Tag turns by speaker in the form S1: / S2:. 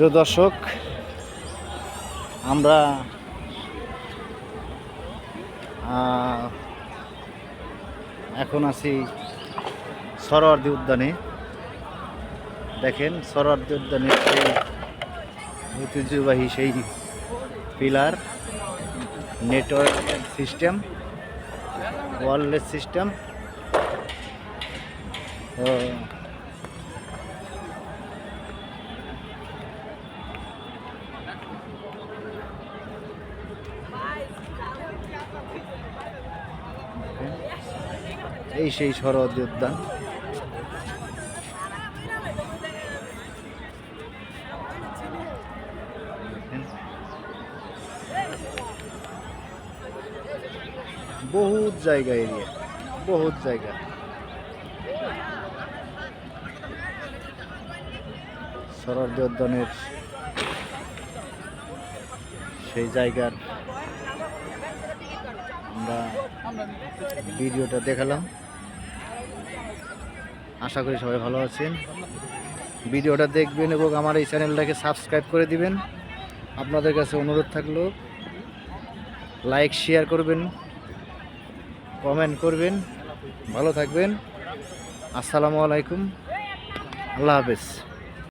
S1: প্রিয় দর্শক, আমরা এখন আছি সরোয়ার্দী উদ্যানে। দেখেন, সরোয়ার্দী উদ্যানের সেই ঐতিহ্যবাহী সেই pillar, network system, wireless system. তো এই সেই সরোয়ার্দী উদ্যান বহুত জায়গা এরিয়া, বহুত জায়গা। সরোয়ার্দী উদ্যানের সেই জায়গার আমরা ভিডিওটা দেখালাম। আশা করি সবাই ভালো আছেন। ভিডিওটা দেখবেন এবং আমার এই চ্যানেলটাকে সাবস্ক্রাইব করে দিবেন। আপনাদের কাছে অনুরোধ থাকল, লাইক, শেয়ার করবেন, কমেন্ট করবেন। ভালো থাকবেন। আসসালামু আলাইকুম। আল্লাহ হাফেজ।